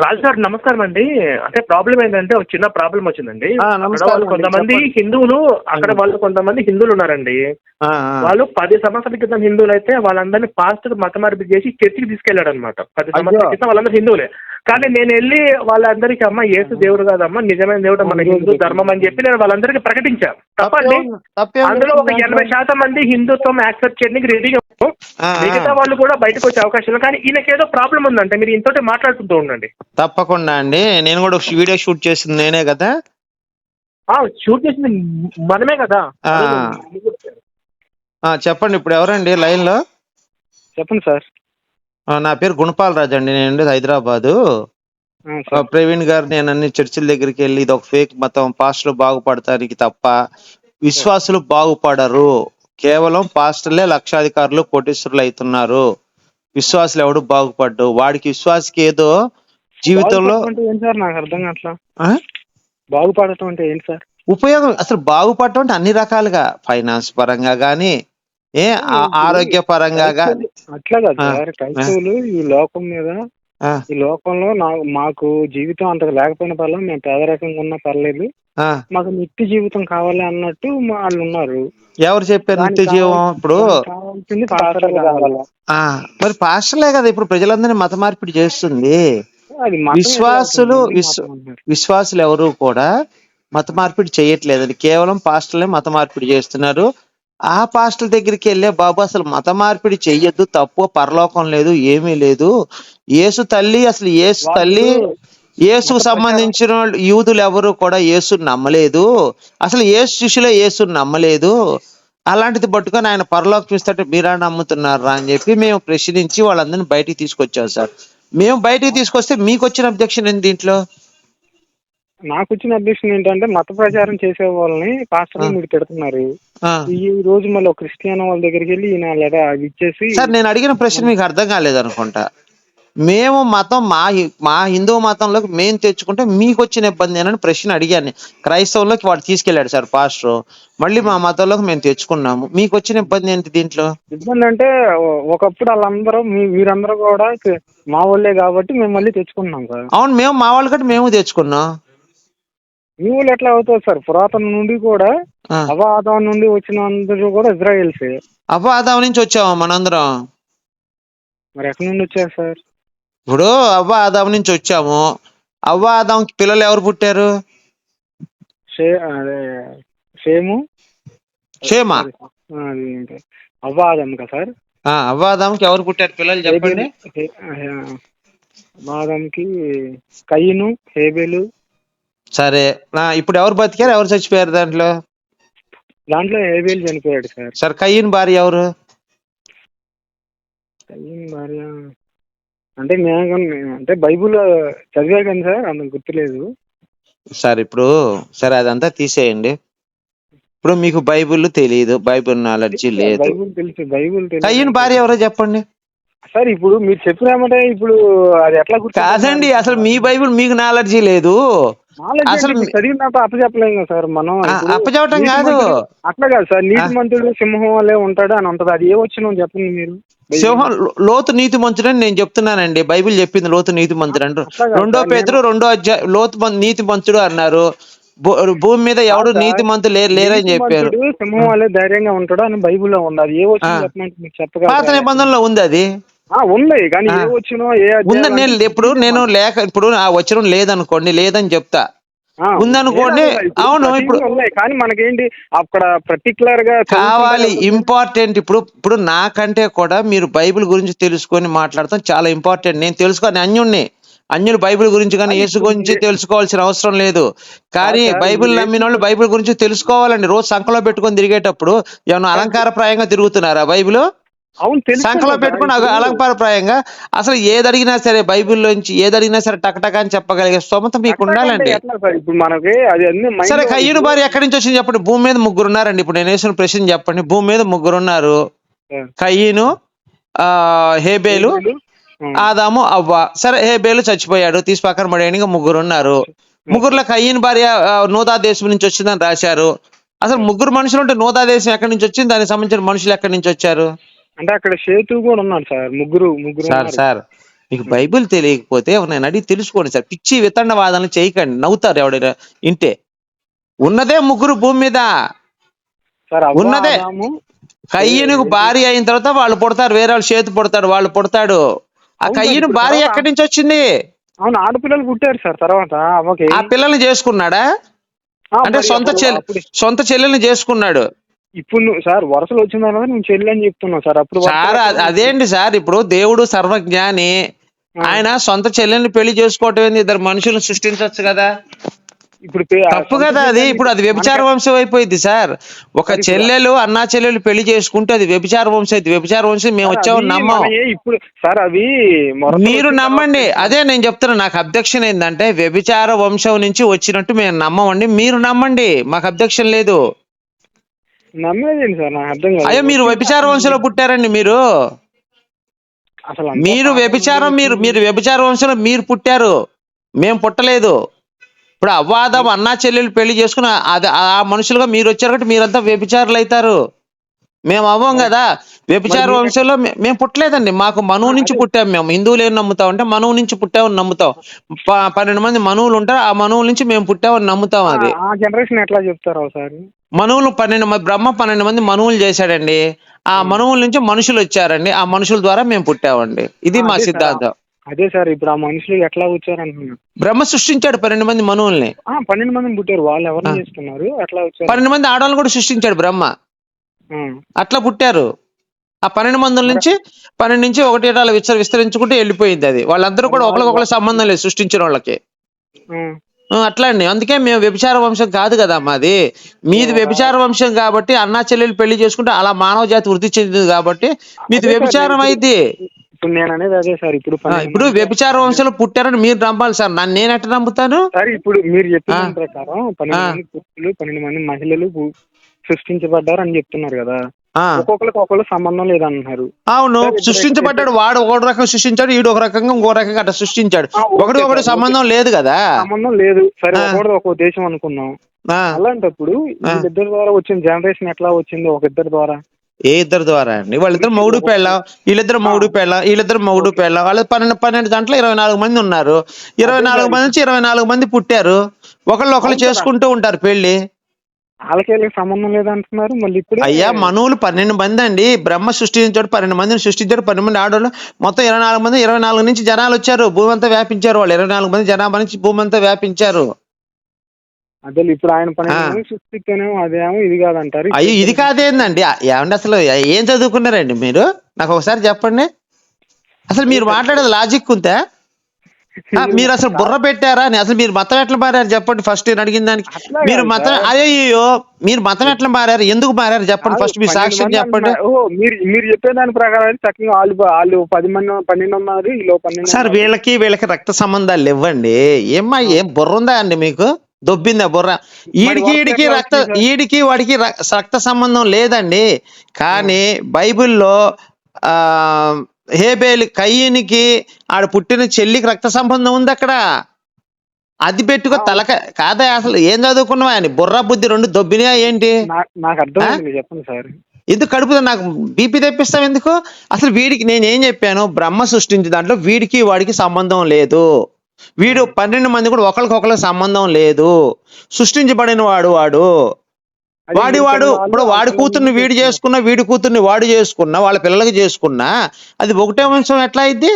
రాజు sir నమస్కారం అండి అంటే ప్రాబ్లం ఏంటంటే ఒక చిన్న ప్రాబ్లం వచ్చిందండి నమస్కారం కొంతమంది. హిందువులు అక్కడ వాళ్ళు కొంతమంది హిందువులు ఉన్నారండి. వాళ్ళు పది సంవత్సరాల క్రితం హిందువులు అయితే వాళ్ళందరినీ పాస్టర్ మత మార్పు చేసి చర్చికి తీసుకెళ్ళాడు అనమాట పది సంవత్సరాల. క్రితం వాళ్ళందరూ హిందువులే కానీ నేను వెళ్ళి వాళ్ళందరికీ అమ్మ యేసు దేవుడు కాదమ్మా నిజమైన దేవుడు మన. హిందూ ధర్మం అని చెప్పి నేను వాళ్ళందరికీ ప్రకటించాను. తప్పండి. తప్పేం- తప్పేం అందులో ఒక ఎనభై శాతం మంది హిందుత్వం యాక్సెప్ట్ చేయడానికి రెడీగా. మిగతా వాళ్ళు కూడా బయటకు వచ్చే అవకాశం కానీ ఈయనకేదో ప్రాబ్లం ఉందంటే మీరు ఇంతోటి మాట్లాడుకుంటూ ఉండండి. తప్పకుండా అండి. నేను కూడా వీడియో షూట్ చేసింది నేనే కదా? ఆ, షూట్ చేసింది మనమే కదా. చెప్పండి ఇప్పుడు ఎవరండి లైన్లో చెప్పండి సార్. నా పేరు గుణపాల్ రాజు అండి. నేను ఉండేది హైదరాబాదు. ప్రవీణ్ గారు నేను అన్ని చర్చిల దగ్గరికి వెళ్ళి ఇది ఒక ఫేక్ మతం పాస్టర్లు బాగుపడటానికి తప్ప విశ్వాసులు బాగుపడరు. కేవలం పాస్టర్లే లక్షాధికారులు కోటీశ్వరులు అవుతున్నారు. విశ్వాసులు ఎవడు బాగుపడ్డు? వాడికి విశ్వాసకి ఏదో జీవితంలో బాగుపడటం అంటే ఏంటి సార్? నాకు అర్థం కావట్లా? బాగుపడటం అంటే ఏంటి సార్? ఉపయోగం అసలు బాగుపడటం అంటే అన్ని రకాలుగా. ఫైనాన్స్ పరంగా గానీ ఏ ఆ- ఆరోగ్య పరంగా గానీ అట్లా కాదు సార్. క్రైస్తవులు ఈ లోకం మీద ఆ, ఈ లోకంలో నా మాకు జీవితం అంతగా లేకపోయిన పర్లేదు మేము పేదరికంగా ఉన్నా పర్లేదు. ఆ. మాకు నిత్య జీవితం కావాలి అన్నట్టు వాళ్ళు ఉన్నారు. ఎవరు చెప్పారు నిత్య జీవం? ఇప్పుడు దానికి కావాల్సింది పాస్టర్లు కావాలి. ఆ మరి పాస్టర్లే కదా ఇప్పుడు ప్రజలందరినీ మత మార్పిడి చేస్తుంది. విశ్వాసులు. విశ్వాసులు ఎవరు కూడా మత మార్పిడి చేయట్లేదండి. కేవలం పాస్టర్లే మత మార్పిడి చేస్తున్నారు. ఆ పాస్టల్ దగ్గరికి వెళ్ళే బాబు అసలు మత మార్పిడి చెయ్యొద్దు తప్పు పరలోకం లేదు ఏమీ లేదు. యేసు తల్లి అసలు యేసు తల్లి యేసుకు సంబంధించిన వాళ్ళు యూదులు ఎవరు కూడా యేసు నమ్మలేదు. అసలు యేసు శిష్యులే యేసు నమ్మలేదు. అలాంటిది పట్టుకొని ఆయన పరలోకం ఇస్తాటే మీరా నమ్ముతున్నారా? అని చెప్పి మేము ప్రశ్నించి వాళ్ళందరినీ బయటికి తీసుకొచ్చాం సార్. మేము బయటికి తీసుకొస్తే మీకు వచ్చిన అబ్జెక్షన్ ఏంటి దీంట్లో? నాకు వచ్చిన అభ్యర్థన ఏంటంటే మత ప్రచారం చేసే వాళ్ళని పాస్టర్లు ఆ. మీరు తిడుతున్నారు. ఆ. ఈ రోజు మళ్ళీ ఒక క్రిస్టియన్ వాళ్ళ దగ్గరికి వెళ్ళి ఈయన లేదా ఇచ్చేసి సార్ నేను అడిగిన ప్రశ్న మీకు అర్థం కాలేదు అనుకుంటా మేము మతం మా మా హిందూ మతంలోకి మేము తెచ్చుకుంటే మీకు వచ్చిన ఇబ్బంది ఏనని ప్రశ్న అడిగాను క్రైస్తవుల్లోకి వాడు తీసుకెళ్ళాడు సార్ పాస్టర్. మళ్ళీ మా మతంలోకి మేము తెచ్చుకున్నాము. మీకు వచ్చిన ఇబ్బంది ఏంటి దీంట్లో? ఇబ్బంది అంటే ఒకప్పుడు వాళ్ళందరూ మీ వీరందరూ కూడా మా వాళ్ళే కాబట్టి మేము మళ్ళీ తెచ్చుకున్నాం సార్. అవును మేము మా వాళ్ళ కంటే మేము తెచ్చుకున్నాం. వాళ్ళు ఎట్లా అవుతుంది సార్? పురాతన నుండి కూడా. అవాదం నుండి వచ్చిన అందరూ కూడా ఇజ్రాయెల్సే. ఆదాం నుంచి వచ్చాము మనందరం? మరి ఎక్కడి నుండి వచ్చారు సార్? ఇప్పుడు అవ్వ ఆదాం నుంచి వచ్చాము. అవ్వ ఆదాంకి పిల్లలు ఎవరు పుట్టారు? షేము? ఏంటి? అవ్వాదం కదా సార్? ఆ, అవ్వ ఆదాంకి ఎవరు పుట్టారు పిల్లలు చెప్పండి. హే- ఆ, అవ్వాదంకి కయ్యను హేబెలు సరే. ఆ, ఇప్పుడు ఎవరు బతికారు? ఎవరు చచ్చిపోయారు దాంట్లో? దాంట్లో హేబెల్ చనిపోయాడు సార్. సరే కయ్యన్ భార్య ఎవరు? కయ్యన్ భార్య అంటే కానీ- అంటే బైబుల్ చదివా కానీ సార్ అంత గుర్తులేదు. సరే ఇప్పుడు సరే అదంతా తీసేయండి. ఇప్పుడు మీకు బైబిల్ తెలియదు బైబిల్ నాలెడ్జ్ లేదు. బైబుల్ తెలుసు బైబుల్ తెలుసు కయ్యన్ భార్య ఎవరో చెప్పండి. సార్ ఇప్పుడు మీరు చెప్పినామంటే ఇప్పుడు అది ఎట్లా గుర్తు కాదండి అసలు మీ బైబిల్ మీకు నాలెడ్జీ లేదు. అసలు అప్పచెప్పలేం కదా సార్ మనం అప్పచెప్పటం కాదు. అట్లా కాదు సార్ నీతి ఆ. మంతుడు సింహం వల్లే ఉంటాడు అని ఉంటది అది ఏ వచ్చిన చెప్పండి మీరు. సింహం లోతు నీతి మంతుడని నేను చెప్తున్నానండి. బైబిల్ చెప్పింది లోతు నీతి మంతుడు అంటారు. రెండో పేతురు రెండో అధ్యాయ లోతు నీతి మంతుడు అన్నారు. భూమి మీద ఎవడు నీతి మంతు లేరు లేరని చెప్పారు. సింహం వల్లే ధైర్యంగా ఉంటాడు అని బైబుల్లో ఉంది. అది ఏ వచ్చిన. చెప్పమంటే మీకు పాత నిబంధనలో ఉంది అది. ఉంది కానీ ఆ. ఏ వచ్చినో ఏ ఉందని అధ్యాయం నేను ఇప్పుడు నేను లేక ఇప్పుడు ఆ వచనం లేదనుకోండి లేదని చెప్తా. ఉందనుకోండి, అవును, ఇప్పుడు- కానీ మనకేంటి అక్కడ పర్టికులర్గా కావాలి ఇంపార్టెంట్ ఇప్పుడు ఇప్పుడు నాకంటే కూడా మీరు బైబిల్ గురించి తెలుసుకొని మాట్లాడటం చాలా ఇంపార్టెంట్ నేను తెలుసుకోని అన్యుణ్ణి. అన్యులు బైబిల్ గురించి కానీ యేసు గురించి తెలుసుకోవాల్సిన అవసరం లేదు. కానీ బైబిల్ నమ్మిన వాళ్ళు బైబిల్ గురించి తెలుసుకోవాలండి. రోజు సంఖలో పెట్టుకొని తిరిగేటప్పుడు ఏమైనా అలంకారప్రాయంగా తిరుగుతున్నారా బైబిల్? అవును సంఖలో పెట్టుకుని అలంకారప్రాయంగా అసలు ఏది అడిగినా సరే బైబిల్లోంచి ఏది అడిగినా సరే టకటక అని చెప్పగలిగే స్తోమత మీకు ఉండాలండి. సార్ ఇప్పుడు మనకి అది అన్ని మైండ్ సరే లో- కయ్యూరు భార్య ఎక్కడి నుంచి వచ్చింది చెప్పండి. భూమి మీద ముగ్గురు ఉన్నారండి. ఇప్పుడు నేను వేసిన ప్రశ్న చెప్పండి. భూమి మీద ముగ్గురు ఉన్నారు. కయ్యను ఆ హేబేలు. ఆదాము అవ్వ. సరే హేబేలు చచ్చిపోయాడు. తీసి పక్కన పడేయడానికి ముగ్గురు ఉన్నారు. ముగ్గురులో కయ్యన్ భార్య నూదా దేశం నుంచి వచ్చిందని రాశారు. అసలు ముగ్గురు మనుషులు ఉంటే నూదా దేశం ఎక్కడి నుంచి వచ్చింది? దానికి సంబంధించిన మనుషులు ఎక్కడి నుంచి వచ్చారు? అంటే అక్కడ సేతు కూడా ఉన్నాడు సార్ ముగ్గురు ముగ్గురు సార్. సార్ మీకు బైబిల్ తెలియకపోతే నేను అడిగి తెలుసుకోండి సార్. పిచ్చి వితండ వాదనలు చేయకండి నవ్వుతారు ఎవడైనా ఇంటే. ఉన్నదే ముగ్గురు భూమి మీద. ఉన్నదే. కయ్యనుకు భార్య అయిన తర్వాత వాళ్ళు పుడతారు వేరే వాళ్ళు చేతి పుడతాడు వాళ్ళు పుడతాడు. ఆ కయ్యను భార్య ఎక్కడి నుంచి వచ్చింది? అవును ఆడపిల్లలు పుట్టారు సార్ తర్వాత ఆ పిల్లల్ని చేసుకున్నాడా? అంటే సొంత చెల్లి సొంత చెల్లెల్ని చేసుకున్నాడు. ఇప్పుడు నువ్వు సార్ వరుసలు వచ్చిన తర్వాత నేను చెల్లి అని చెప్తున్నా సార్. అప్పుడు సార్ అ- అదేంటి సార్? ఇప్పుడు దేవుడు సర్వజ్ఞాని. ఆయన సొంత చెల్లెల్ని పెళ్ళి చేసుకోవటం ఏంది? ఇద్దరు మనుషులను సృష్టించవచ్చు కదా? ఇప్పుడు పే- తప్పు కదా అది. ఇప్పుడు అది వ్యభిచార వంశం అయిపోయింది సార్. ఒక చెల్లెలు అన్నా చెల్లెలు పెళ్ళి చేసుకుంటే అది వ్యభిచార వంశం అయితే వ్యభిచార వంశం మేము అవి నమ్మం. మనయే ఇప్పుడు సార్ అవి వరుసలు మీరు వచ్చిన నమ్మండి. అదే నేను చెప్తున్నా నాకు అబ్జెక్షన్ ఏంటంటే వ్యభిచార వంశం నుంచి వచ్చినట్టు మేము నమ్మమండి. మీరు నమ్మండి. మాకు అబ్జెక్షన్ లేదు. నమ్మేదేంటి సార్? నాకు అర్థం కాదు అయ్యో మీరు వ్యభిచార వంశంలో పుట్టారండి మీరు. అసలు అంతా మీరు పాపం వ్యభిచారం మీరు మీరు వ్యభిచార వంశంలో మీరు పుట్టారు. మేము పుట్టలేదు. ఇప్పుడు అవ్వాదం అన్నా చెల్లెలు పెళ్ళి చేసుకున్న అది ఆ మనుషులుగా మీరు వచ్చారు కాబట్టి మీరంతా వ్యభిచారులు అవుతారు మేము అవ్వం కదా. వ్యభిచార మరి మీరు- వంశంలో మే- మేము పుట్టలేదండి. మాకు మనువు నుంచి పుట్టాం మేము. హిందువులు ఏం నమ్ముతాం అంటే మనువు నుంచి పుట్టామని నమ్ముతాం. ప- పన్నెండు మంది మనువులు ఉంటారు. ఆ మనువుల నుంచి మేము పుట్టామని నమ్ముతాం అది. ఆ జనరేషన్ ఎట్లా చెప్తారు సార్? మనువులు పన్నెండు మంది బ్రహ్మ పన్నెండు మంది మనువులు చేశాడండి. ఆ మనువుల నుంచి మనుషులు వచ్చారండి. ఆ మనుషుల ద్వారా మేము పుట్టామండి. ఇది మా. సిద్ధాంతం. అదే సార్ ఇప్పుడు ఆ మనుషులు ఎట్లా వచ్చారు బ్రహ్మ సృష్టించాడు పన్నెండు మంది మనువుల్ని. పన్నెండు మందిని పుట్టారు. వాళ్ళు ఎవరిని ఆ. చేస్తున్నారు? ఎట్లా వచ్చారు? పన్నెండు మంది ఆడవాళ్ళు కూడా సృష్టించాడు బ్రహ్మ. అట్లా పుట్టారు. ఆ పన్నెండు మందుల నుంచి పన్నెండు నుంచి ఒకటి విస్తర విస్తరించుకుంటూ వెళ్ళిపోయింది అది. వాళ్ళందరూ కూడా ఒకరికొకరు సంబంధం లేదు సృష్టించిన వాళ్ళకి. అట్లా అండి. అందుకే మేము వ్యభిచార వంశం కాదు కదా మాది. మీది వ్యభిచార వంశం కాబట్టి అన్నా చెల్లెలు పెళ్ళి చేసుకుంటే అలా మానవ జాతి వృద్ధి చెందింది కాబట్టి మీది వ్యభిచారం అయింది. ఇప్పుడు నేను అనేది అదే సార్ ఇప్పుడు ఇప్పుడు వ్యభిచార వంశంలో పుట్టారని మీరు నమ్మాలి సార్. నన్ను నేను ఎట్లా నమ్ముతాను? సార్ ఇప్పుడు మీరు చెప్పిన ప్రకారం పన్నెండు. మంది పురుషులు పన్నెండు మంది మహిళలు సృష్టించబడ్డారు అని చెప్తున్నారు కదా. ఒక్కొక్కరికి ఒక్కొక్కరు సంబంధం లేదంటున్నారు అవును సృష్టించబడ్డాడు వాడు ఒక రకం సృష్టించాడు ఈడు ఒక రకంగా ఇంకో రకంగా అట్లా సృష్టించాడు. ఒకటి ఒకటి సంబంధం లేదు కదా? సంబంధం లేదు. సరే. ఒకటి ఒక దేశం అనుకున్నాం అలాంటప్పుడు. వీళ్ళిద్దరి ద్వారా వచ్చిన జనరేషన్ ఎట్లా వచ్చింది ఒక ఇద్దరి ద్వారా? ఏ ఇద్దరు ద్వారా అండి? వాళ్ళిద్దరు మౌడు పెళ్ళాం వీళ్ళిద్దరు మౌడు పెళ్ళాం వీళ్ళిద్దరు మౌడు పెళ్ళాం. వాళ్ళు పన్నెండు పన్నెండు దాంట్లో ఇరవై నాలుగు మంది ఉన్నారు. ఇరవై నాలుగు. మంది నుంచి ఇరవై నాలుగు మంది పుట్టారు. ఒకళ్ళు ఒకళ్ళు. చేసుకుంటూ ఉంటారు పెళ్ళి వాళ్ళకి సంబంధం లేదంటున్నారు. మళ్ళీ ఇప్పుడు అయ్యా మనువులు పన్నెండు మంది అండి. బ్రహ్మ సృష్టించాడు పన్నెండు మందిని సృష్టించాడు పన్నెండు మంది ఆడవాళ్ళు. మొత్తం ఇరవై నాలుగు మంది ఇరవై నాలుగు నుంచి జనాలు వచ్చారు. భూమి అంతా వ్యాపించారు వాళ్ళు. ఇరవై నాలుగు మంది జనాభా నుంచి భూమి అంతా వ్యాపించారు. అదే ఇప్పుడు ఆయన పని. సృష్టిస్తేనేమో అదేమో ఇది కాదంటారు. అయ్యో ఇది కాదేందండి? ఏమండి అసలు ఏం చదువుకున్నారండి మీరు? నాకు ఒకసారి చెప్పండి. అసలు మీరు మాట్లాడేది లాజిక్ ఉందా? ఆ, మీరు అసలు బుర్ర పెట్టారా? అని అసలు మీరు మతం ఎట్లా మారారు చెప్పండి ఫస్ట్ నేను అడిగిన దానికి. మీరు మతం. అయ్యో మీరు మతం ఎట్లా మారారు? ఎందుకు మారారు చెప్పండి ఫస్ట్ మీ సాక్ష్యం మంది చెప్పండి. మీరు మీరు చెప్పే దాని ప్రకారం చక్కగా వాళ్ళు వాళ్ళు పది మంది పన్నెండు పన్నెండు సార్. వీళ్ళకి వీళ్ళకి రక్త సంబంధాలు ఇవ్వండి ఏమ్మా ఏం బుర్ర ఉందా అండి మీకు? దొబ్బిందా బుర్ర? ఈడికి ఈడికి రక్త? ఈడికి వాడికి రక్త సంబంధం లేదండి. కానీ బైబిల్లో ఆ హేబేలు కయ్యనికి ఆడ పుట్టిన చెల్లికి రక్త సంబంధం ఉంది అక్కడ. అది పెట్టుకో తలక కాదా అసలు ఏం చదువుకున్నావా అని బుర్ర బుద్ధి రెండు దొబ్బినా ఏంటి? నాకు చెప్పండి సార్. ఎందుకు కడుపుతో నాకు బీపీ తెప్పిస్తాం ఎందుకు? అసలు వీడికి నేను ఏం చెప్పాను? బ్రహ్మ సృష్టించిన దాంట్లో వీడికి వాడికి సంబంధం లేదు. వీడు పన్నెండు మంది కూడా ఒకరికొకరికి సంబంధం లేదు. సృష్టించబడిన వాడు వాడు. వాడి వాడు ఇప్పుడు వాడి కూతుర్ని వీడు చేసుకున్నా వీడి కూతుర్ని వాడు చేసుకున్నా వాళ్ళ పిల్లలకి చేసుకున్నా అది ఒకటే వంశం ఎట్లా అయింది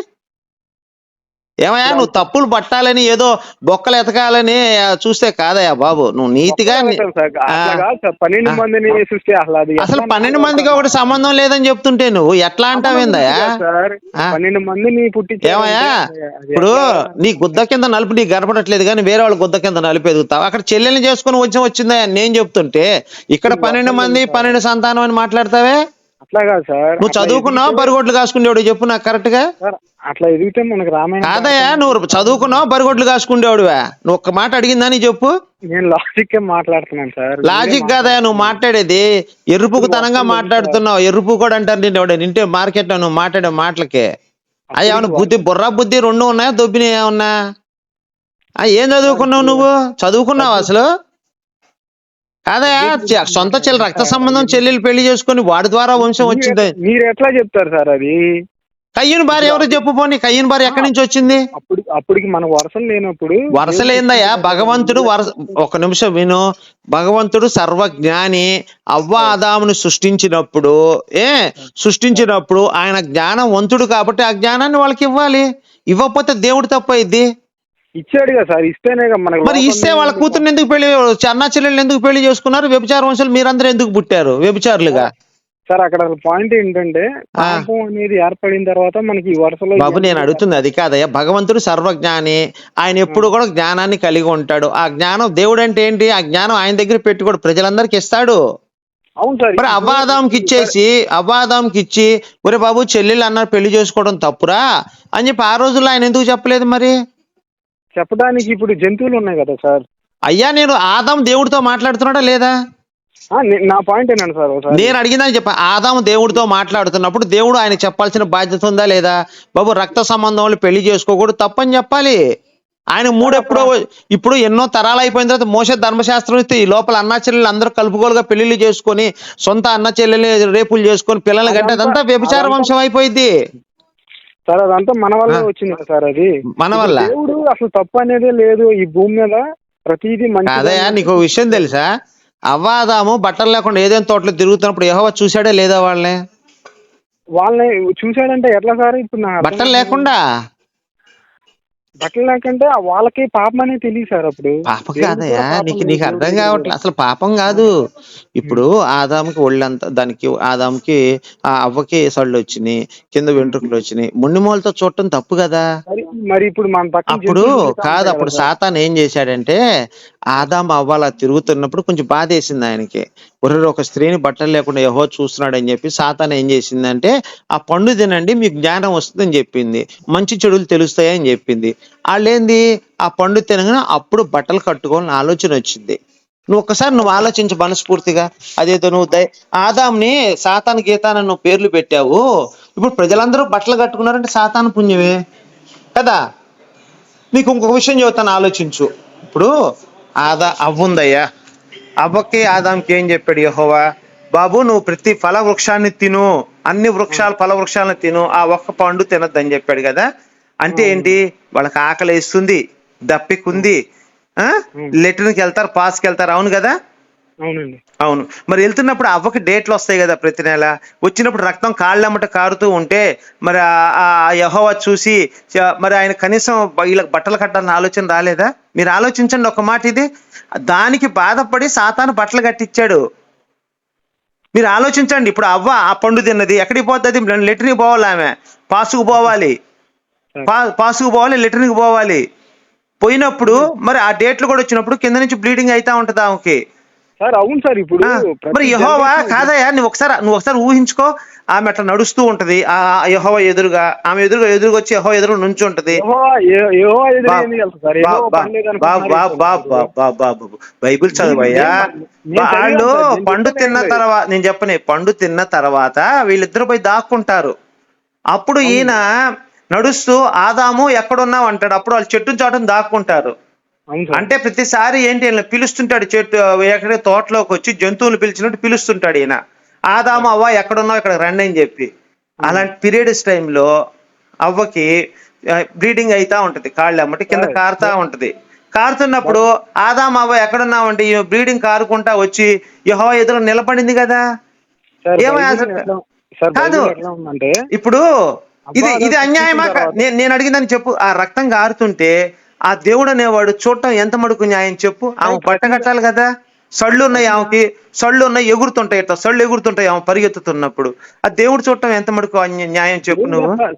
ఏమయ్యా నువ్వు తప్పులు పట్టాలని ఏదో బొక్కలు ఎతకాలని చూస్తే కాదయ్యా బాబు. నువ్వు నీతిగా పన్నెండు. మందిని అసలు పన్నెండు మందికి ఒకటి సంబంధం లేదని చెప్తుంటే నువ్వు ఎట్లా అంటావేందయ్యా? పన్నెండు మందిని పుట్టించారు ఏమయ్యా ఇప్పుడు? నీ గుద్ద కింద నలుపు నీకు కనపడట్లేదు కానీ వేరే వాళ్ళ గుద్ద కింద నలుపు ఎదుగుతావు? అక్కడ చెల్లెల్ని చేసుకుని వచ్చి వచ్చిందా అని నేను చెప్తుంటే. ఇక్కడ పన్నెండు మంది పన్నెండు సంతానం అని మాట్లాడతావే? అట్లా కాదు సార్. నువ్వు చదువుకున్నావు బరిగొడ్లు కాసుకునేవాడు చెప్పు నాకు కరెక్ట్గా. సార్, అట్లా ఎదిగితే మనకు రామాయణం కాదయ్యా నువ్వు చదువుకున్నావు బరిగొడ్లు కాసుకునేవాడువా నువ్వు ఒక్క మాట అడిగిందని చెప్పు? నేను లాజిక్ మాట్లాడుతున్నాను సార్. లాజిక్ కాదయ్యా నువ్వు మాట్లాడేది ఎరుపుకు తనంగా మాట్లాడుతున్నావు. ఎరుపు కూడా అంటారు నేను ఎవడ నింటే మార్కెట్లో నువ్వు మాట్లాడే మాటలకే. అయ్యా అవును బుద్ధి బుర్ర బుద్ధి రెండు ఉన్నాయా దొబ్బిన ఏమన్నా? ఏం చదువుకున్నావు నువ్వు? చదువుకున్నావు అసలు? చె- సొంత చెల్లి రక్త సంబంధం చెల్లెలు పెళ్ళి చేసుకొని వాడి ద్వారా వంశం వచ్చింది. మీరు ఎట్లా చెప్తారు సార్ అది? కయ్యూని భార్య ఎవరు చెప్పు పోనీ కయ్యూని భార్య ఎక్కడి నుంచి వచ్చింది? అప్పుడు అప్పటికి మన వరుసలు లేనప్పుడు వరసలేందయ్యా భగవంతుడు వరస ఒక నిమిషం విను. భగవంతుడు సర్వజ్ఞాని అవ్వ ఆదామును సృష్టించినప్పుడు ఏ? సృష్టించినప్పుడు ఆయన జ్ఞానవంతుడు కాబట్టి ఆ జ్ఞానాన్ని వాళ్ళకి ఇవ్వాలి. ఇవ్వకపోతే దేవుడు తప్పైద్ది ఇచ్చాడు కదా సార్ ఇస్తేనే కదా మనకు మరి ఇస్తే వాళ్ళ కూతుర్ని ఎందుకు పెళ్ళి అన్నా చెల్లెళ్ళు ఎందుకు పెళ్ళి చేసుకున్నారు? వ్యభిచార వంశాలు మీరందరూ ఎందుకు పుట్టారు? వ్యభిచారులుగా. సార్ అక్కడ పాయింట్ ఏంటంటే. పాపం అనేది ఏర్పడిన తర్వాత మనకి ఈ వరుసలో బాబు నేను అడుగుతుంది అది కాదయ్యా. భగవంతుడు సర్వజ్ఞాని. ఆయన ఎప్పుడు కూడా జ్ఞానాన్ని కలిగి ఉంటాడు. ఆ జ్ఞానం దేవుడు అంటే ఏంటి? ఆ జ్ఞానం ఆయన దగ్గర పెట్టుకోడు. ప్రజలందరికి ఇస్తాడు. అవును సార్ మరి అవ్వాదాంకి ఇచ్చేసి అవ్వాదాంకి ఇచ్చి ఒరే బాబు చెల్లెళ్ళు అన్నారు పెళ్ళి చేసుకోవడం తప్పురా? అని చెప్పి ఆ రోజుల్లో ఆయన ఎందుకు చెప్పలేదు మరి? చెప్పడానికి ఇప్పుడు జంతువులు ఉన్నాయి కదా సార్. అయ్యా నేను ఆదాం దేవుడితో మాట్లాడుతున్నాడా లేదా? ఆ, నే- నా పాయింట్ ఏంటండి సార్ ఒకసారి. నేను అడిగిందని చెప్పా ఆదాము దేవుడితో మాట్లాడుతున్నప్పుడు దేవుడు ఆయన చెప్పాల్సిన బాధ్యత ఉందా లేదా? బాబు రక్త సంబంధం పెళ్ళి చేసుకోకూడదు తప్పని చెప్పాలి. ఆయన మూడు ఎప్పుడో ఇప్పుడు ఎన్నో తరాలు అయిపోయిన తర్వాత మోస ధర్మశాస్త్రం ఇస్తే ఈ లోపల అన్నా చెల్లెలు అందరూ కలుపుకోలుగా పెళ్ళిళ్ళు చేసుకొని సొంత అన్న చెల్లెలు రేపులు చేసుకొని పిల్లలు కంటే అదంతా వ్యభిచార వంశం అయిపోయింది సార్ అదంతా మన వల్ల. వచ్చింది సార్ అది? మన వల్ల? దేవుడు అసలు తప్పు అనేదే లేదు. ఈ భూమి మీద ప్రతిదీ మంచి అదయా నీకు విషయం తెలుసా? అవ్వాదాము బట్టలు లేకుండా ఏదైనా తోటలో తిరుగుతున్నప్పుడు యెహోవా చూశాడే లేదా వాళ్ళని? వాళ్ళని చూశాడంటే ఎట్లా సార్ ఇప్పుడు బట్టలు. లేకుండా? బట్టలు లేకుంటే వాళ్ళకి పాపం అనేది తెలియదు సార్ అప్పుడు. పాపం కాదయ్యా పాపం నీకు నీకు అర్థం కావట్లేదు అసలు పాపం కాదు. ఇప్పుడు ఆదాముకి ఒళ్ళంతా దానికి ఆదాముకి ఆ అవ్వకి సళ్ళు వచ్చినాయి కింద వెంట్రుకలు వచ్చినాయి. మున్నిమూలతో చూడటం తప్పు కదా. మరి- ఇప్పుడు మన పక్కన అప్పుడు జంతువులు కాదు అప్పుడు కదా సార్. సాతాన్ ఏం చేశాడంటే ఆదాం అవ్వాల తిరుగుతున్నప్పుడు కొంచెం బాధ వేసింది ఆయనకి. ఒర్రె ఒక స్త్రీని బట్టలు లేకుండా యహో చూస్తున్నాడు అని చెప్పి సాతాన్ ఏం చేసిందంటే ఆ పండు తినండి మీకు జ్ఞానం వస్తుందని చెప్పింది. మంచి చెడులు తెలుస్తాయని చెప్పింది. వాళ్ళేంది ఆ పండు తినగానే అప్పుడు బట్టలు కట్టుకోవాలని ఆలోచన వచ్చింది. నువ్వు ఒక్కసారి నువ్వు ఆలోచించు మనస్ఫూర్తిగా. అదేదో నువ్వు దయ ఆదాంని సాతాన్ గీతాన అని నువ్వు పేర్లు పెట్టావు. ఇప్పుడు ప్రజలందరూ బట్టలు కట్టుకున్నారంటే సాతాను పుణ్యమే కదా? నీకు ఇంకొక విషయం చెబుతాను ఆలోచించు. ఇప్పుడు ఆదా అవ్వుందయ్యా. అవ్వకి ఆదాంకి ఏం చెప్పాడు యహోవా? బాబు నువ్వు ప్రతి ఫల వృక్షాన్ని తిను. అన్ని వృక్షాలు ఫల వృక్షాలను తిను. ఆ ఒక్క పండు తినొద్దని చెప్పాడు కదా? అంటే ఏంటి? వాళ్ళకి ఆకలి వేస్తుంది దప్పికుంది ఆ? లెటర్కి వెళ్తారు పాస్కి వెళ్తారు అవును కదా? అవునండి. అవును. మరి వెళ్తున్నప్పుడు అవ్వకి డేట్లు వస్తాయి కదా ప్రతి నెల. వచ్చినప్పుడు రక్తం కాళ్ళమ్మట కారుతూ ఉంటే మరి ఆ- యహోవా చూసి మరి ఆయన కనీసం వీళ్ళకి బట్టలు కట్టాలని ఆలోచన రాలేదా? మీరు ఆలోచించండి ఒక మాట ఇది. దానికి బాధపడి సాతాను బట్టలు కట్టించాడు మీరు ఆలోచించండి. ఇప్పుడు అవ్వ ఆ పండు తిన్నది. ఎక్కడికి పోతుంది? లెటర్కి పోవాలి ఆమె. పాసుకు పోవాలి. పా పాసుకు పోవాలి లెటర్కి పోవాలి. పోయినప్పుడు మరి ఆ డేట్లు కూడా వచ్చినప్పుడు కింద నుంచి బ్లీడింగ్ అవుతా ఉంటది ఆమెకి. సార్ అవును సార్ ఇప్పుడు మరి యహోవా కాదయ్యా నువ్వు ఒకసారి నువ్వు ఒకసారి ఊహించుకో ఆమె అట్లా నడుస్తూ ఉంటది ఆ యహోవా ఎదురుగా ఆమె ఎదురుగా ఎదురుగా వచ్చి యహోవా ఎదురు నుంచి ఉంటది. బైబిల్ చదవయ్యా? వాళ్ళు పండు తిన్న? తర్వాత నేను చెప్పని పండు తిన్న తర్వాత వీళ్ళిద్దరు పోయి దాక్కుంటారు. అప్పుడు ఈయన నడుస్తూ ఆదాము ఎక్కడున్నావు? అంటాడు. అప్పుడు వాళ్ళు చెట్టు చాటును దాక్కుంటారు. అంటే ప్రతిసారి ఏంటి ఈయన పిలుస్తుంటాడు చెట్టు ఎక్కడ తోటలోకి వచ్చి జంతువులు పిలిచినట్టు పిలుస్తుంటాడు ఈయన. ఆదాము అవ్వ ఎక్కడున్నావు ఇక్కడ రండి అని చెప్పి. అలాంటి పీరియడ్స్ టైంలో అవ్వకి బ్లీడింగ్ అయితా ఉంటది కాళ్ళు అమ్మటి కింద కారుతా ఉంటది. కారుతున్నప్పుడు ఆదాము అవ్వ ఎక్కడున్నావంటే ఈ బ్లీడింగ్ కారుకుంటా వచ్చి యహో ఎదురు నిలబడింది కదా? కాదు. ఇప్పుడు ఇది ఇది అన్యాయమా? నేను అడిగిందని చెప్పు. ఆ రక్తం కారుతుంటే ఆ దేవుడు అనేవాడు చూడటం ఎంత మడుకు న్యాయం చెప్పు? ఆమె బట్ట కట్టాలి కదా? సళ్ళు ఉన్నాయి ఆమెకి సళ్ళు ఉన్నాయి ఎగురుతుంటాయి ఇట్లా సళ్ళు ఎగురుతుంటాయి ఆమె పరిగెత్తుతున్నప్పుడు. ఆ దేవుడు చూడటం ఎంత మడుకు అన్య- న్యాయం చెప్పు నువ్వు? సార్?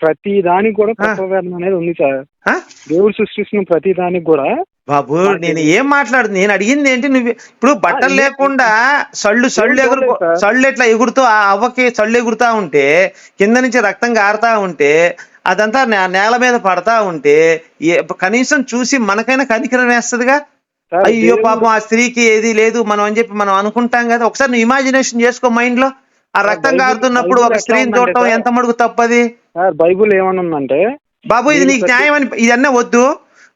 ప్రతి దానికి కూడా అనేది ఉంది సార్? దేవుడు సృష్టిస్తున్న ప్రతి దానికి కూడా బాబు నేను ఏం మాట్లాడు నేను అడిగింది ఏంటి నువ్వు? ఇప్పుడు బట్టలు లేకుండా సళ్ళు సళ్ళు ఎగురు. సళ్ళు ఎట్లా ఎగురుతూ ఆ అవ్వకి సళ్ళు ఎగురుతా ఉంటే కింద నుంచి రక్తం కారుతా ఉంటే అదంతా నేల మీద పడతా ఉంటే కనీసం చూసి మనకైనా కనికరం వేస్తదిగా? అయ్యో పాపం ఆ స్త్రీకి ఏది లేదు మనం అని చెప్పి మనం అనుకుంటాం కదా. ఒకసారి నువ్వు ఇమాజినేషన్ చేసుకో మైండ్లో ఆ రక్తం కారుతున్నప్పుడు ఒక స్త్రీని చూడటం? ఎంత మడుగు తప్పది? బైబుల్ ఏమనుందంటే బాబు ఇది నీకు న్యాయం అని ఇదన్నా వద్దు.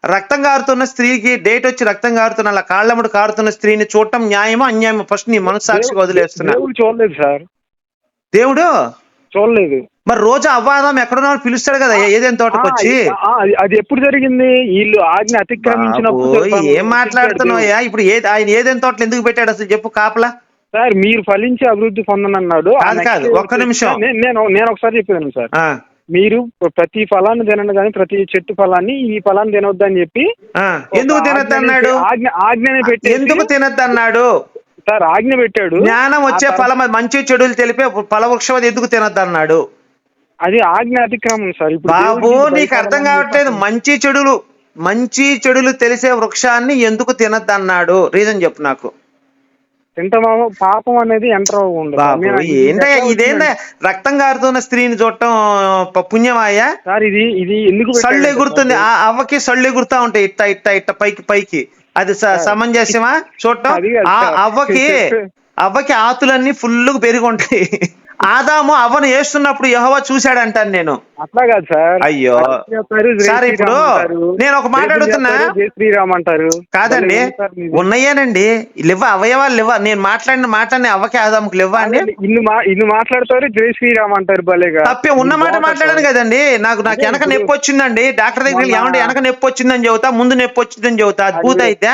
రక్తం కారుతున్న స్త్రీకి డేట్ వచ్చి రక్తం కారుతున్న అలా కాళ్ళముడు కారుతున్న స్త్రీని చూడటం న్యాయమా అన్యాయమా? ఫస్ట్ నీ మనసు సాక్షిగా వదిలేస్తున్నా. దేవుడు చూడలేదు సార్. దేవుడు? చూడలేదు. మరి రోజు అవ్వాదం ఎక్కడున్నా పిలుస్తాడు కదా ఏదైనా తోటకు వచ్చి? అది- ఎప్పుడు జరిగింది? వీళ్ళు ఆజ్ఞ అతిక్రమించినప్పుడు. ఏం మాట్లాడుతున్నావా ఇప్పుడు ఆయన ఏదైనా తోటలు ఎందుకు పెట్టాడు అసలు? చెప్పు కాపలా. సార్ మీరు ఫలించి అభివృద్ధి పొందనన్నాడు కాదు, ఒక్క నిమిషం. నేను నేను- ఒకసారి చెప్పాను సార్. మీరు ప్రతి ఫలాన్ని తినండి కానీ ప్రతి చెట్టు ఫలాన్ని ఈ ఫలాన్ని తినొద్దు అని చెప్పి ఎందుకు ఒక తినద్దు ఆజ్ఞని- అన్నాడు ఆజ్ఞ ఆజ్ఞని పెట్టి ఎందుకు తినద్దు అన్నాడు సార్ ఆజ్ఞ పెట్టాడు. జ్ఞానం వచ్చే ఫలం మంచి చెడులు తెలిపే ఫలవృక్షం అది ఎందుకు తినద్దు అన్నాడు. అది ఆజ్ఞ అతిక్రమం సార్ ఇప్పుడు బాబు నీకు అర్థం కావట్లేదు. మంచి చెడులు మంచి చెడులు తెలిసే వృక్షాన్ని ఎందుకు తినద్దు అన్నాడు. రీజన్ చెప్పు నాకు. పాపం అనేది ఎంటర్ ఉండదు ఏంటయ్యా రక్తం కారుతున్న స్త్రీని చూడటం పుణ్యమాయా సార్ ఇది ఇది ఎందుకు సళ్ళు ఎగురుతుంది. ఆ అవ్వకి సళ్ళు ఎగురుతా ఉంటాయి ఇట్ట ఇట్ట ఇట్ట పైకి పైకి. అది స- సమంజసమా? చూడటం. అవ్వకి అవ్వకి ఆతులన్నీ ఫుల్గా పెరిగి ఉంటాయి. ఆదాము అవ్వను వేస్తున్నప్పుడు యహోవా చూశాడంటాను నేను. అట్లా కాదు సార్. అయ్యో. సార్, ఇప్పుడు. నేను ఒక మాట అడుగుతున్నా. శ్రీరామ్ అంటారు. కాదండి. ఉన్నాయేనండి లేవా అవయవాలు లేవా నేను మాట్లాడిన మాటని అవ్వకి ఆదాముకి లేవా అండి? ఇన్ని ఇన్ని మాట్లాడతారు జై శ్రీరామ్ అంటారు భలేగా. తప్పే ఉన్న మాట మాట్లాడాను కదండి. నాకు నాకు వెనక నొప్పి వచ్చిందండి. డాక్టర్ దగ్గరికి మొన్న- ఏమంటే వెనక నొప్పి వచ్చిందని చెబుతా ముందు నొప్పి వచ్చిందని చెబుతా అద్భుత అయితే?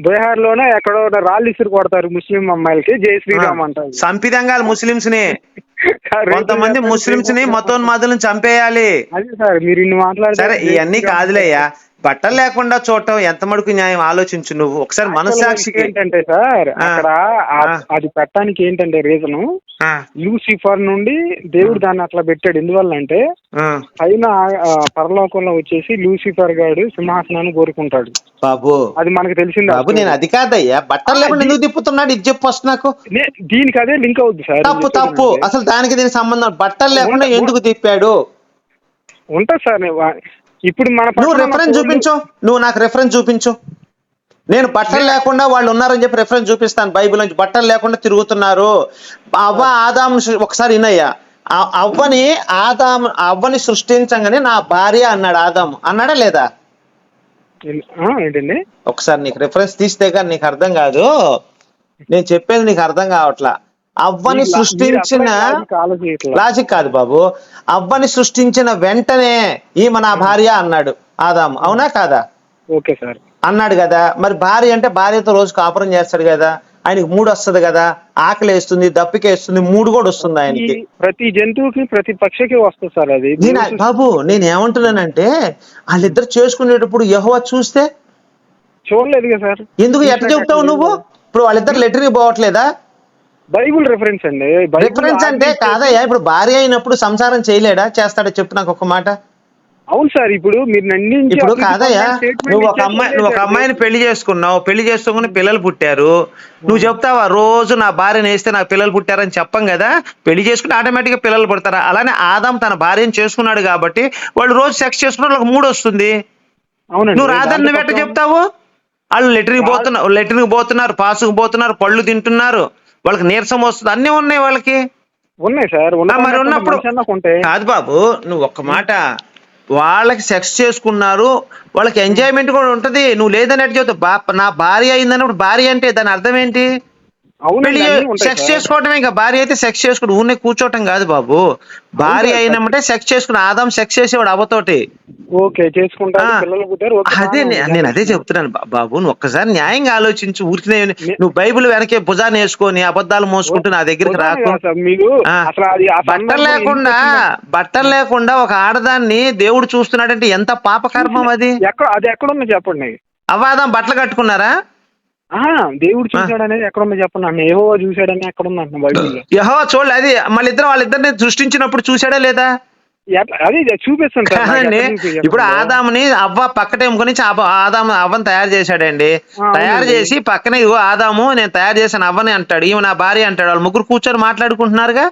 బీహార్లోనే ఎక్కడో రాళ్ళు ఇసురు కొడతారు ముస్లిం అమ్మాయిలకి జై శ్రీరామ్ అంటారు. సంపిదంగాలు ముస్లింస్ని కొంతమంది ముస్లింస్ని మతోన్మాదులను చంపేయాలి. అదే సార్ మీరు ఇన్ని మాట్లాడారు సరే ఇవన్నీ కాదులేయ్యా. బట్టలు లేకుండా చూడటం ఎంత మటుకు న్యాయం? ఆలోచించు నువ్వు. ఒకసారి మనసాక్షికి ఏంటంటే సార్. అక్కడ. అది పెట్టడానికి ఏంటంటే రీజన్ లూసిఫర్ నుండి దేవుడు దాన్ని అట్లా పెట్టాడు. ఎందువల్ల అంటే. పైన పరలోకంలో వచ్చేసి లూసిఫర్ గాడు సింహాసనాన్ని కోరుకుంటాడు. బాబు. అది మనకు తెలిసింది బాబు నేను అది కాదయ్యా. బట్టలు లేకుండా ఎందుకు తిప్పుతున్నాడు? ఇది చెప్పు ఫస్ట్ నాకు. దీనికి అదే లింక్ అవుద్ది సార్. తప్పు తప్పు. అసలు దానికి దీనికి సంబంధం బట్టలు లేకుండా ఎందుకు తిప్పాడు? ఉంటుంది సార్ ఇప్పుడు మన నువ్వు రెఫరెన్స్ చూపించు. నువ్వు నాకు రెఫరెన్స్ చూపించు. నేను బట్టలు లేకుండా వాళ్ళు ఉన్నారని చెప్పి రెఫరెన్స్ చూపిస్తాను బైబిల్ నుంచి. బట్టలు లేకుండా తిరుగుతున్నారు. అవ్వ ఆదాము సృ- ఒకసారి వినయ్యా. అవ్వని ఆదాము అవ్వని సృష్టించగానే నా భార్య అన్నాడు ఆదాము. అన్నాడా లేదా? ఏంటండి? ఒకసారి నీకు రెఫరెన్స్ తీస్తే కానీ నీకు అర్థం కాదు. నేను చెప్పేది నీకు అర్థం కావట్లా. అవ్వని సృష్టించిన లాజిక్ కాదు బాబు. అవ్వని సృష్టించిన వెంటనే ఈమె నా భార్య అన్నాడు ఆదాము. అవునా కాదా? Okay sir. అన్నాడు కదా. మరి భార్య అంటే భార్యతో రోజు కాపురం చేస్తాడు కదా. ఆయనకి మూడు వస్తుంది కదా. ఆకలి వేస్తుంది దప్పికేస్తుంది మూడు కూడా వస్తుంది ఆయనకి. ప్రతి జంతువుకి ప్రతి పక్షికి వస్తుంది సార్ అది. నేను బాబు నేను ఏమంటున్నానంటే వాళ్ళిద్దరు చేసుకునేటప్పుడు యహోవా చూస్తే చూడలేదు కదా సార్. ఎందుకు ఎట్ట చెప్తావు నువ్వు? ఇప్పుడు వాళ్ళిద్దరు లెటర్కి పోవట్లేదా? బైబుల్ రెఫరెన్స్ అండి. రిఫరెన్స్ అంటే కాదయ్యా ఇప్పుడు భార్య అయినప్పుడు సంసారం చేయలేడా? చేస్తాడా? చెప్పు నాకు ఒక మాట. అవును సార్ ఇప్పుడు మీరు నందించి ఇప్పుడు కాదయ్యా నువ్వు ఒక అమ్మాయి నువ్వు ఒక. అమ్మాయిని పెళ్ళి చేసుకున్నావు పెళ్ళి చేసుకుని పిల్లలు పుట్టారు. నువ్వు చెప్తావా రోజు నా భార్యను వేస్తే నాకు పిల్లలు పుట్టారని చెప్పం కదా? పెళ్ళి చేసుకుంటే ఆటోమేటిక్గా పిల్లలు పుడతారా? అలానే ఆదాం తన భార్యను చేసుకున్నాడు కాబట్టి వాళ్ళు రోజు సెక్స్ చేసుకున్న వాళ్ళకి మూడు వస్తుంది. నువ్వు రాదని పక్కన- చెప్తావు? వాళ్ళు లెటర్కి పోతున్నారు లెటర్కి పోతున్నారు పాసుకు పోతున్నారు పళ్ళు తింటున్నారు. వాళ్ళకి నీరసం వస్తుంది అన్నీ ఉన్నాయి వాళ్ళకి. ఉన్నాయి సార్ మరి ఉన్నప్పుడు కాదు బాబు నువ్వు ఒక్క మాట వాళ్ళకి సెక్స్ చేసుకున్నారు వాళ్ళకి ఎంజాయ్మెంట్ కూడా ఉంటుంది. నువ్వు లేదన్నట్టు చెబుతావు. నా భార్య అయిందన్నప్పుడు భార్య అంటే దాని అర్థం ఏంటి? సెక్స్. చేసుకోవటమే ఇంకా. భార్య అయితే సెక్స్ చేసుకోడు ఊరినే కూర్చోవటం కాదు బాబు. భార్య. అయినమంటే సెక్స్ చేసుకుని ఆదాం సెక్స్ చేసేవాడు అవ్వతోటి. ఓకే ఓకే, అదే ఉంది. నేను అదే చెప్తున్నాను బాబు నువ్వు ఒక్కసారి న్యాయంగా ఆలోచించు ఊరికి నువ్వు బైబిల్ వెనకే భుజాన్ని వేసుకొని అబద్ధాలు మోసుకుంటూ నా దగ్గరికి రాకు. బట్టలు లేకుండా బట్టలు లేకుండా ఒక ఆడదాన్ని దేవుడు చూస్తున్నాడంటే ఎంత పాపకర్మం అది? ఎక్కడ అది ఎక్కడుందో చెప్పండి. అవాదం బట్టలు కట్టుకున్నారా? దేవుడు చూశాడు అనేది ఎక్కడుందో చెప్పండి అన్న. ఏవో చూశాడని ఎక్కడుంది అంటున్నా బైబిల్లో. యహో చూడలే అది మళ్ళీ ఇద్దరు వాళ్ళిద్దరిని సృష్టించినప్పుడు చూశాడా లేదా? అది చూపిస్తాను ఎక్కడ ఇప్పుడు. ఆదాముని అవ్వ పక్కటేముకొని ఆదాము అవ్వని తయారు చేశాడండి. తయారు. చేసి పక్కనే ఇదిగో ఆదాము నేను తయారు చేశాను అవ్వని అంటాడు ఈమె నా భార్య అంటాడు వాళ్ళు ముగ్గురు కూర్చొని మాట్లాడుకుంటున్నారుగా?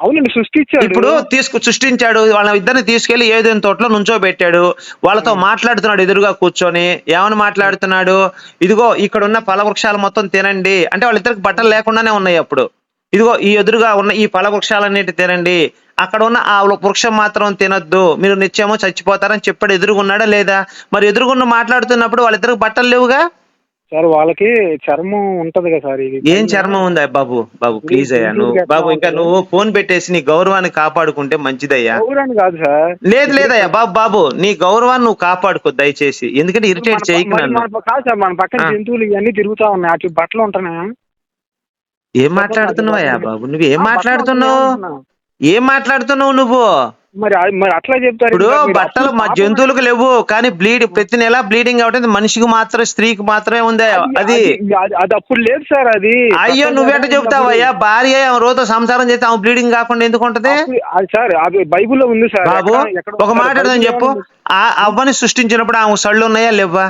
అవునండి సృష్టించాడు. ఇప్పుడు తీసుకు సృష్టించాడు. వాళ్ళ ఇద్దరిని తీసుకెళ్ళి ఏదైనా తోటలో నుంచోబెట్టాడు వాళ్ళతో మాట్లాడుతున్నాడు ఎదురుగా కూర్చొని. ఏమని మాట్లాడుతున్నాడు? ఇదిగో ఇక్కడ ఉన్న ఫల వృక్షాలు మొత్తం తినండి. అంటే వాళ్ళిద్దరికి బట్టలు లేకుండానే ఉన్నాయి అప్పుడు. ఇదిగో ఈ ఎదురుగా ఉన్న ఈ ఫల వృక్షాలన్నిటి తినండి. అక్కడ ఉన్న ఆ వృక్షం మాత్రం తినొద్దు. మీరు నిత్యమో చచ్చిపోతారని చెప్పాడు. ఎదురుగున్నాడా లేదా? మరి ఎదురుగున్న మాట్లాడుతున్నప్పుడు వాళ్ళిద్దరికి బట్టలు లేవుగా? సార్ వాళ్ళకి చర్మం ఉంటది కదా సార్ ఇది ఏం చర్మం ఉందా బాబు? బాబు ప్లీజ్ అయ్యా నువ్వు బాబు ఇంకా? నువ్వు ఫోన్ పెట్టేసి నీ గౌరవాన్ని కాపాడుకుంటే మంచిదయ్యా. కాదు సార్. లేదు లేదయ్యా బాబు బాబు నీ గౌరవాన్ని నువ్వు కాపాడుకో దయచేసి. ఎందుకంటే ఇరిటేట్ చేయకు నన్ను. కాదు సార్ మన పక్కన. జంతువులు ఇవన్నీ తిరుగుతా ఉన్నాయి. అటు బట్టలు ఉంటున్నాయా? ఏం మాట్లాడుతున్నావయ్యా బాబు? నువ్వు ఏం మాట్లాడుతున్నావు. ఏం మాట్లాడుతున్నావు నువ్వు? మరి మరి అట్లా చెప్తారు ఇప్పుడు బట్టలు మా జంతువులకు లేవు కానీ బ్లీడ్ ప్రతి నెల బ్లీడింగ్ అవటం మనిషికి మాత్రం స్త్రీకి మాత్రమే ఉంది అది అది. అప్పుడు లేదు సార్ అది. అయ్యో నువ్వెట చెప్తావయ్యా భార్య రోజు సంసారం చేస్తే ఆమె బ్లీడింగ్ కాకుండా ఎందుకు ఉంటది? సార్ అది బైబిల్లో ఉంది సార్. బాబు ఒక మాట చెప్పు. ఆ అవ్వని సృష్టించినప్పుడు ఆమె సళ్ళు ఉన్నాయా లేవా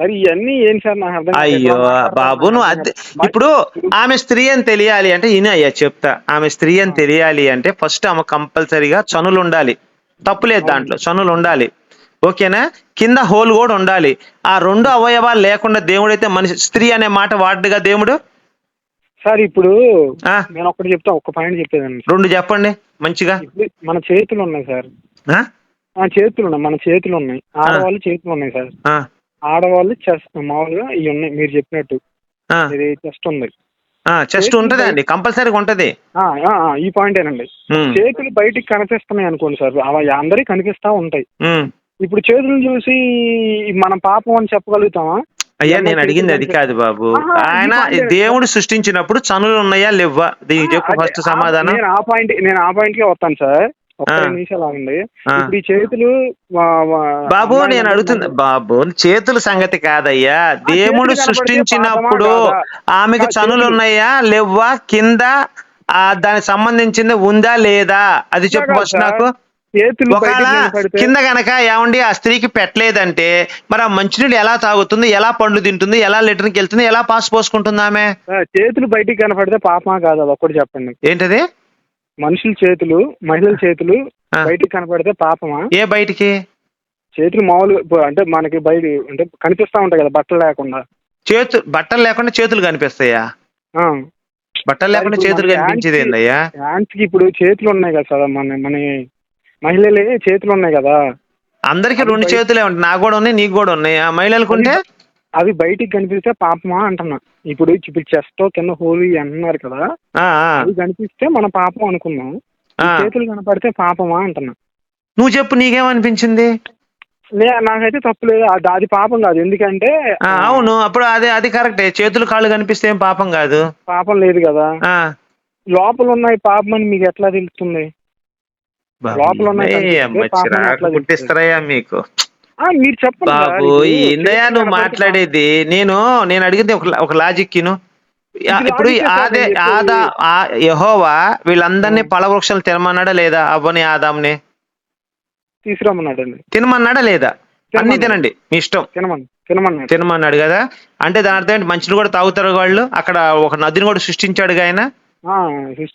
సార్ ఇవన్నీ ఏం సార్? నాకు అర్థం కాదు. అయ్యో బాబు నువ్వు అద్దె కాదు. ఇప్పుడు ఆమె స్త్రీ అని తెలియాలి అంటే ఈయన అయ్యా చెప్తా. ఆమె స్త్రీ అని తెలియాలి అంటే ఫస్ట్ ఆమె కంపల్సరీగా చనులు ఉండాలి తప్పులేదు దాంట్లో చనులు ఉండాలి ఓకేనా? కింద హోల్ కూడా ఉండాలి. ఆ రెండు అవయవాలు లేకుండా దేవుడైతే మనిషి స్త్రీ అనే మాట వాడుగా దేవుడు? సార్ ఇప్పుడు ఆ? నేను ఒకటి చెప్తా ఒక్క పాయింట్ చెప్పేదాన్ని. రెండు చెప్పండి మంచిగా. ఇప్పుడు మన చేతులు ఉన్నాయి సార్. ఆ? ఆ చేతులు ఉన్నాయి మన చేతులు ఉన్నాయి ఆడవాళ్ళు చేతులు ఉన్నాయి సార్. ఆ, ఆడవాళ్ళు చెస్ట్ మామూలుగా ఇవి ఉన్నాయి మీరు చెప్పినట్టు. ఇది చెస్ట్ ఉంది. చెస్ట్ ఉంటది అండి కంపల్సరీగా ఉంటది. ఈ పాయింట్ ఏనండి. ఉమ్, చేతులు బయటికి కనిపిస్తున్నాయి అనుకోండి సార్ అవి అందరికి కనిపిస్తా ఉంటాయి. ఇప్పుడు చేతులు చూసి మనం పాపం అని చెప్పగలుగుతామా? అయ్యా నేను అడిగింది అది కాదు బాబు. ఆయన దేవుడు సృష్టించినప్పుడు చనులు ఉన్నాయా లేవా దీనికి చెప్పు ఫస్ట్ సమాధానం. నేను ఆ పాయింట్ నేను ఆ పాయింట్ కే వస్తాను సార్. ఒక్క ఆ. ఐదు నిమిషాలు ఆగండి ఆ. ఇప్పుడు ఈ చేతులు బాబు నేను అడుగుతున్నా బాబు చేతుల సంగతి కాదయ్యా దేవుడు సృష్టించినప్పుడు ఆమెకు? చనులు. ఉన్నాయా లేవా కింద ఆ దానికి సంబంధించింది ఉందా లేదా అది చెప్పు ఫస్ట్. నాకు చేతులు ఒకవేళ కింద గనక ఏమండి ఆ స్త్రీకి పెట్టలేదంటే మరి ఆ మంచినీళ్ళు ఎలా తాగుతుంది ఎలా పండ్లు తింటుంది ఎలా లీటర్కి వెళ్తుంది ఎలా పాస్ పోసుకుంటుంది ఆమె చేతులు బయటికి కనపడితే పాపమా కాదు అది ఒక్కటి చెప్పండి ఏంటది మనుషుల చేతులు మహిళల చేతులు. బయటికి కనపడితే పాపమా? ఏ బయటికి? చేతులు మామూలు ఇప్పుడు అంటే మనకి బయట అంటే కనిపిస్తా ఉంటాయి కదా బట్టలు లేకుండా. చేతులు బట్టలు లేకుండా చేతులు కనిపిస్తాయా. బట్టలు లేకుండా చేతులు కనిపించేది ఏందయ్యా? హ్యాండ్స్కి ఇప్పుడు చేతులు ఉన్నాయి కదా సార్ మన మన మహిళలే చేతులు ఉన్నాయి కదా. అందరికి రెండు చేతులే ఉంటాయి నాకు కూడా ఉన్నాయి నీకు కూడా ఉన్నాయి. ఆ మహిళలకు ఉంటే? అవి బయటికి కనిపిస్తే పాపమా అంటున్నా. ఇప్పుడు ఇప్పుడు చెస్ట్ కింద హోలీ అంటున్నారు కదా అవి కనిపిస్తే మన పాపం అనుకున్నాం. చేతులు కనపడితే పాపమా అంటున్నా. నువ్వు చెప్పు నీకేమనిపించింది? నాకైతే తప్పులేదు అది అది పాపం కాదు. ఎందుకంటే అవును. అప్పుడు అదే అది కరెక్టే. చేతులు కాళ్ళు కనిపిస్తే ఏం పాపం కాదు. పాపం లేదు కదా. లోపల ఉన్నాయి పాపం అని మీకు ఎట్లా తెలుస్తుంది? లోపల ఉన్నాయి పుట్టిస్తారయ్యా మీకు? మీరు చెప్పండి సార్. బాబు ఏందయ్యా నువ్వు మాట్లాడేది? నేను నేను అడిగింది ఒక ఒక లాజిక్ ఇప్పుడు. ఆదా ఆ- యెహోవా వీళ్ళందరినీ పళ్ళ వృక్షాలు తినమన్నాడా లేదా? అవ్వని ఆదాంని తీసుకురమ్మన్నాడండి. తినమన్నాడా లేదా? అన్ని. తినండి మీ ఇష్టం. తినమని తినమన్నాడు. తినమన్నాడు కదా? అంటే దాని అర్థం ఏంటి? మంచిని కూడా తాగుతారు వాళ్ళు. అక్కడ ఒక నదిని కూడా సృష్టించాడు ఆయన.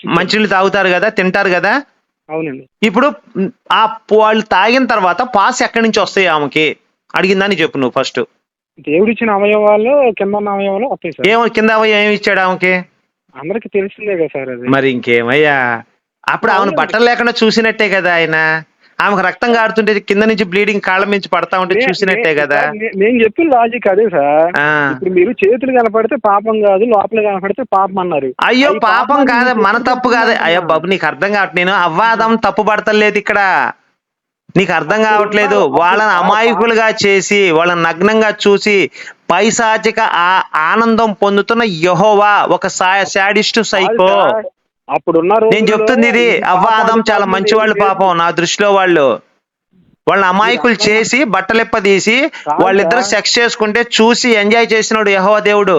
మంచినీళ్ళు తాగుతారు కదా తింటారు కదా? అవునండి. ఇప్పుడు ఆ వాళ్ళు తాగిన తర్వాత పాస్ ఎక్కడి నుంచి వస్తాయి ఆమెకి? అడిగిందని చెప్పు నువ్వు ఫస్ట్ దేవుడిచ్చిన అవయవాలు కింద ఉన్న అవయవాలు వస్తాయి సార్. ఏమో కింద అవయ్య ఏమి ఇచ్చాడు ఆమెకి? అందరికి తెలిసిందే కదా సార్ అది. మరి ఇంకేమయ్యా? అప్పుడు ఆమెను బట్టలు లేకుండా చూసినట్టే కదా ఆయన. ఆమెకు రక్తం కారుతుంటే కింద నుంచి బ్లీడింగ్ కాళ్ళ నుంచి పడతా ఉంటే చూసినట్టే కదా. నేను చెప్పిన లాజిక్ అదే సార్ ఇప్పుడు మీరు చేతులు కనపడితే పాపం కాదు లోపల కనపడితే పాపం అన్నారు. అయ్యో పాపం కాదు మన తప్పు కాదు. అయ్యో బాబు నీకు అర్థం కావట్లేదు. నేను అవ్వాదం తప్పు పడతలేదు ఇక్కడ. నీకు అర్థం కావట్లేదు. వాళ్ళని అమాయకులుగా చేసి వాళ్ళని నగ్నంగా చూసి పైశాచిక ఆ ఆనందం పొందుతున్న యహోవా ఒక శాడిస్ట్ సైకో. అప్పుడున్న నేను చెప్తుంది ఇది ఈ అవ్వ పాపాలు ఆదం చాలా మంచి వాళ్ళు పాపం నా దృష్టిలో వాళ్ళు వాళ్ళని అమాయకులు చేసి బట్టలెప్ప తీసి వాళ్ళిద్దరు. సెక్స్ చేసుకుంటే చూసి ఎంజాయ్ చేసినాడు యహోవా దేవుడు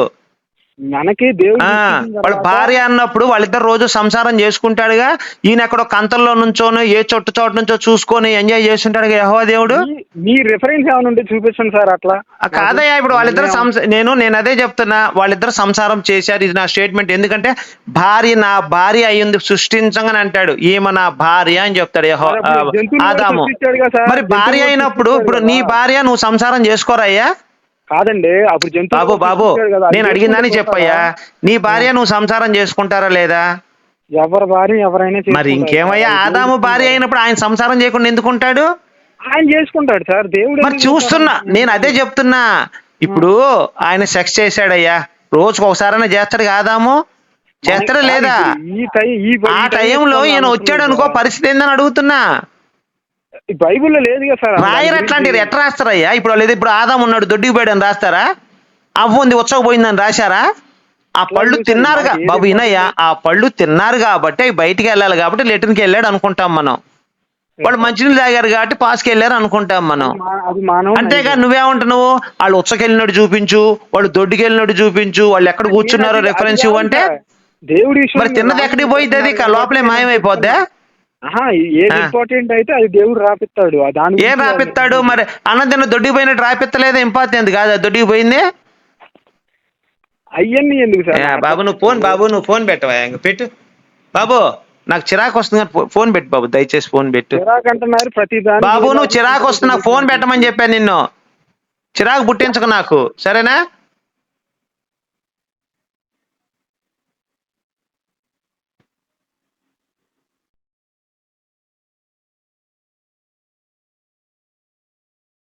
మనకి దేవుడు వాళ్ళ భార్య అన్నప్పుడు వాళ్ళిద్దరు రోజు సంసారం చేసుకుంటాడుగా. ఈయన ఎక్కడో కంతంలో నుంచోను ఏ చోటు చోటు నుంచో చూసుకొని ఎంజాయ్ చేస్తుంటాడు యహోవా దేవుడు? మీ- రిఫరెన్స్ ఏమైనా ఉంటే చూపించండి సార్ అట్లా. కాదయ్యా ఇప్పుడు వాళ్ళిద్దరు నేను నేను అదే చెప్తున్నా వాళ్ళిద్దరు సంసారం చేశారు ఇది నా స్టేట్మెంట్ ఎందుకంటే భార్య నా భార్య అయ్యింది సృష్టించంగాని అంటాడు ఈమె నా భార్య అని చెప్తాడు యెహో- ఆదాము. మరి భార్య అయినప్పుడు ఇప్పుడు నీ. భార్య నువ్వు సంసారం చేసుకోరయ్యా? కాదండి అప్పుడు జంతువులను బాబు బాబు నేను అడిగిందని చెప్పయ్యా? నీ భార్య నువ్వు సంసారం చేసుకుంటారా లేదా? ఎవరి భార్య ఎవరైనా మరి ఇంకేమయ్యా? ఆదాము భార్య అయినప్పుడు ఆయన సంసారం చేయకుండా ఎందుకుంటాడు? ఆయన చేసుకుంటాడు సార్ దేవుడు మరి చూస్తున్నా? నేను అదే చెప్తున్నా. ఇప్పుడు ఆయన సెక్స్ చేశాడయ్యా. రోజుకు ఒకసారైనా చేస్తాడు కాదాము చేస్తాడా లేదా? ఆ టైంలో ఈయన వచ్చాడు అనుకో పరిస్థితి ఏందని అడుగుతున్నా. బైబిల్లో లేదు కదా సార్ రాయరు ఎట్లా రాస్తారయ్యా? ఇప్పుడు లేదు ఇప్పుడు ఆదాం ఉన్నాడు దొడ్డికి పోయాడు అని రాస్తారా? అవ్వ ఉంది ఉచ్చకపోయిందని రాశారా? ఆ పళ్ళు తిన్నారుగా. బాబు వినయ్యా ఆ పళ్ళు తిన్నారు కాబట్టి అవి బయటికి వెళ్ళాలి కాబట్టి లెటర్కి వెళ్ళాడు అనుకుంటాం మనం. వాళ్ళు మంచినీళ్ళు తాగారు కాబట్టి పాస్కి వెళ్ళారు అనుకుంటాం మనం. అంతేగా నువ్వేమంటున్నావు? వాళ్ళు ఉచ్చకెళ్ళినట్టు చూపించు వాళ్ళు దొడ్డికి వెళ్ళినట్టు చూపించు వాళ్ళు ఎక్కడ కూర్చున్నారో రెఫరెన్స్ ఇవ్వు అంటే దేవుడి విషయం మరి తిన్నది ఎక్కడికి పోయింది అది? లోపలే మాయమైపోద్దా? ఏది. ఇంపార్టెంట్ అయితే అది దేవుడు రాపిస్తాడు. దాని ఏం రాపిస్తాడు? మరి అన్నం తిన్న దొడ్డికి పోయినట్టు రాపిత్తలేదు ఇంపార్టెంట్ కాదా? దొడ్డికి పోయింది అయ్యన్ని ఎందుకు సార్? బాబు నువ్వు ఫోన్ బాబు నువ్వు ఫోన్ పెట్టవా? పెట్టు. బాబు నాకు చిరాకు వస్తుంది ఫోన్ పెట్టు బాబు దయచేసి ఫోన్ పెట్టు. చిరాకు అంటున్నారు ప్రతి బాబు నువ్వు చిరాకు వస్తుంది. నాకు ఫోన్ పెట్టమని చెప్పాను నిన్ను. చిరాకు పుట్టించకు నాకు. సరేనా?